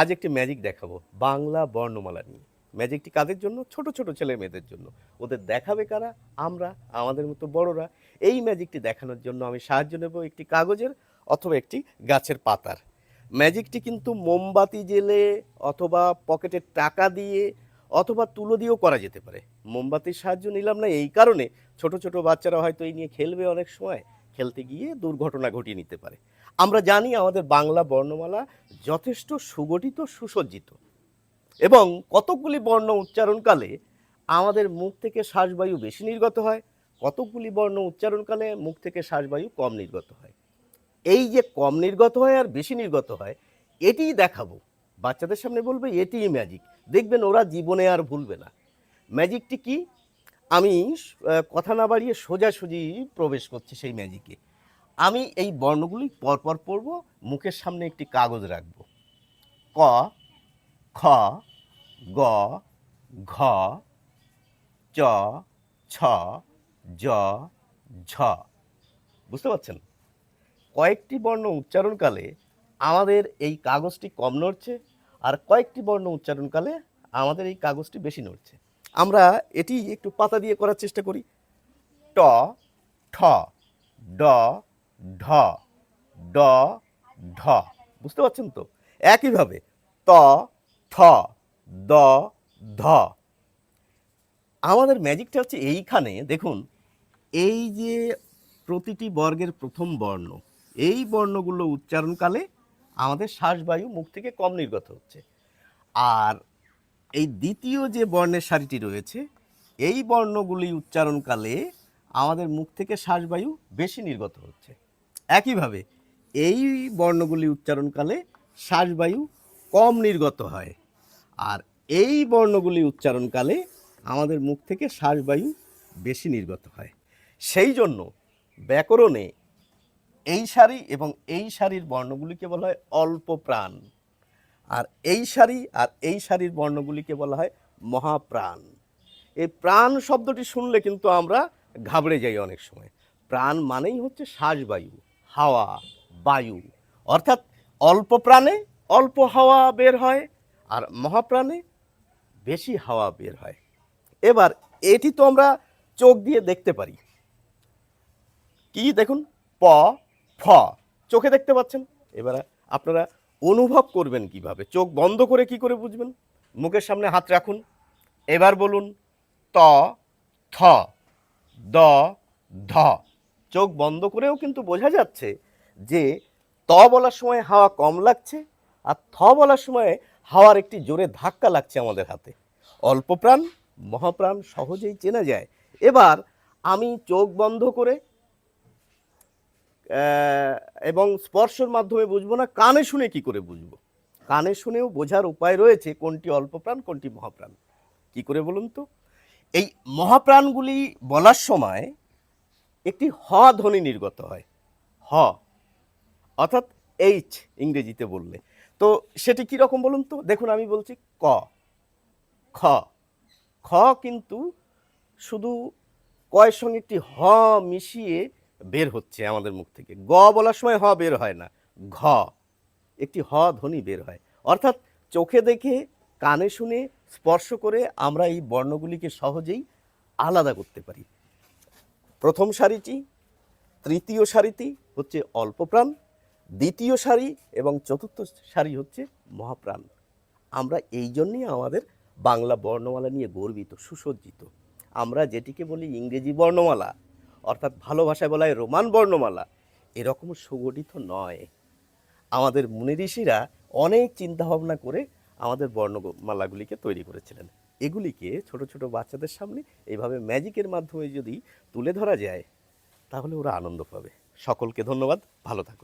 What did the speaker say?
আজ একটি ম্যাজিক দেখাবো, বাংলা বর্ণমালা নিয়ে। ম্যাজিকটি কাদের জন্য? ছোট ছোট ছেলে মেয়েদের জন্য। ওদের দেখাবে কারা? আমরা, আমাদের মতো বড়রা। এই ম্যাজিকটি দেখানোর জন্য আমি সাহায্য নেব একটি কাগজের অথবা একটি গাছের পাতার। ম্যাজিকটি কিন্তু মোমবাতি জেলে অথবা পকেটের টাকা দিয়ে অথবা তুলো দিয়েও করা যেতে পারে। মোমবাতির সাহায্য নিলাম না, এই কারণে ছোট ছোট বাচ্চারা হয়তো এই নিয়ে খেলবে অনেক সময়। খেলতে গিয়ে দুর্ঘটনা ঘটিয়ে নিতে পারে। আমরা জানি আমাদের বাংলা বর্ণমালা যথেষ্ট সুগঠিত, সুসজ্জিত। এবং কতকগুলি বর্ণ উচ্চারণকালে আমাদের মুখ থেকে শ্বাসবায়ু বেশি নির্গত হয়, কতকগুলি বর্ণ উচ্চারণকালে মুখ থেকে শ্বাসবায়ু কম নির্গত হয়। এই যে কম নির্গত হয় আর বেশি নির্গত হয়, এটিই দেখাবো। বাচ্চাদের সামনে বলবে, এটিই ম্যাজিক দেখবেন ওরা জীবনে আর ভুলবে না। ম্যাজিকটি কি? আমি কথা না বাড়িয়ে সোজাসুজি প্রবেশ করছি সেই ম্যাজিকে। আমি এই বর্ণগুলি পরপর পড়ব, মুখের সামনে একটি কাগজ রাখব। ক, খ, গ, ঘ, চ, ছ, জ, ঝ। বুঝতে পারছেন? কয়েকটি বর্ণ উচ্চারণকালে আমাদের এই কাগজটি কম নড়ছে, আর কয়েকটি বর্ণ উচ্চারণকালে আমাদের এই কাগজটি বেশি নড়ছে। আমরা এটি একটু পাতা দিয়ে করার চেষ্টা করি। ট, ঠ, ড, ঢ ড, ঢ। বুঝতে পারছেন তো? একইভাবে ত, থ, দ, ধ। আমাদের ম্যাজিকটা হচ্ছে এইখানে, দেখুন, এই যে প্রতিটি বর্গের প্রথম বর্ণ, এই বর্ণগুলো উচ্চারণকালে আমাদের শ্বাসবায়ু মুখ থেকে কম নির্গত হচ্ছে। আর এই দ্বিতীয় যে বর্ণের সারিটি রয়েছে, এই বর্ণগুলি উচ্চারণকালে আমাদের মুখ থেকে শ্বাসবায়ু বেশি নির্গত হচ্ছে। একইভাবে এই বর্ণগুলি উচ্চারণকালে শ্বাসবায়ু কম নির্গত হয়। আর এই বর্ণগুলি উচ্চারণকালে আমাদের মুখ থেকে শ্বাসবায়ু বেশি নির্গত হয়। সেই জন্য ব্যাকরণে এই সারি এবং এই সারির বর্ণগুলিকে বলা হয় অল্প প্রাণ আর এই সারি আর এই সারির বর্ণগুলিকে বলা হয় মহাপ্রাণ। এই প্রাণ শব্দটি শুনলে কিন্তু আমরা ঘাবড়ে যাই অনেক সময়। প্রাণ মানেই হচ্ছে শ্বাসবায়ু, হাওয়া, বায়ু। অর্থাৎ অল্প প্রাণে অল্প হাওয়া বের হয় আর মহাপ্রাণে বেশি হাওয়া বের হয়। এবার এটি তো আমরা চোখ দিয়ে দেখতে পারি। কি দেখুন? প, ফ। চোখে দেখতে পাচ্ছেন? এবার আপনারা অনুভব করবেন কীভাবে? চোখ বন্ধ করে কি করে বুঝবেন? মুখের সামনে হাত রাখুন। এবার বলুন, ত, থ, দ, ধ। চোখ বন্ধ করেও কিন্তু বোঝা যাচ্ছে যে, ত বলার সময় হাওয়া কম লাগছে আর থ বলার সময় হাওয়ার একটি জোরে ধাক্কা লাগছে আমাদের হাতে। অল্প প্রাণ, মহাপ্রাণ সহজেই চেনা যায়। এবার আমি চোখ বন্ধ করে এবং স্পর্শের মাধ্যমে বুঝব না, কানে শুনে কি করে বুঝব? কানে শুনেও বোঝার উপায় রয়েছে, কোনটি অল্প প্রাণ কোনটি মহাপ্রাণ। কি করে বলুন তো? এই মহাপ্রাণগুলি বলার সময় একটি হ ধ্বনি নির্গত হয়। হ, অর্থাৎ এইচ ইংরেজিতে বললে। তো সেটি কি রকম বলুন তো? দেখুন, আমি বলছি ক। খ। খ কিন্তু শুধু কয়ের সঙ্গে একটি হ মিশিয়ে বের হচ্ছে আমাদের মুখ থেকে। গ বলার সময় হ বের হয় না। ঘ, একটি হ ধ্বনি বের হয়। অর্থাৎ চোখে দেখে, কানে শুনে, স্পর্শ করে আমরা এই বর্ণগুলিকে সহজেই আলাদা করতে পারি। প্রথম সারিটি, তৃতীয় সারিটি হচ্ছে অল্প প্রাণ দ্বিতীয় সারি এবং চতুর্থ সারি হচ্ছে মহাপ্রাণ। আমরা এই জন্যই আমাদের বাংলা বর্ণমালা নিয়ে গর্বিত, সুসজ্জিত। আমরা যেটিকে বলি ইংরেজি বর্ণমালা অর্থাৎ ভালো ভাষায় বলা হয় রোমান বর্ণমালা। এরকম সুগঠিত নয়। আমাদের মুনি ঋষিরা অনেক চিন্তাভাবনা করে আমাদের বর্ণমালাগুলিকে তৈরি করেছিলেন। এগুলিকে ছোট ছোট বাচ্চাদের সামনে এইভাবে ম্যাজিকের মাধ্যমে যদি তুলে ধরা যায়, তাহলে ওরা আনন্দ পাবে। সকলকে ধন্যবাদ। ভালো থাকুন।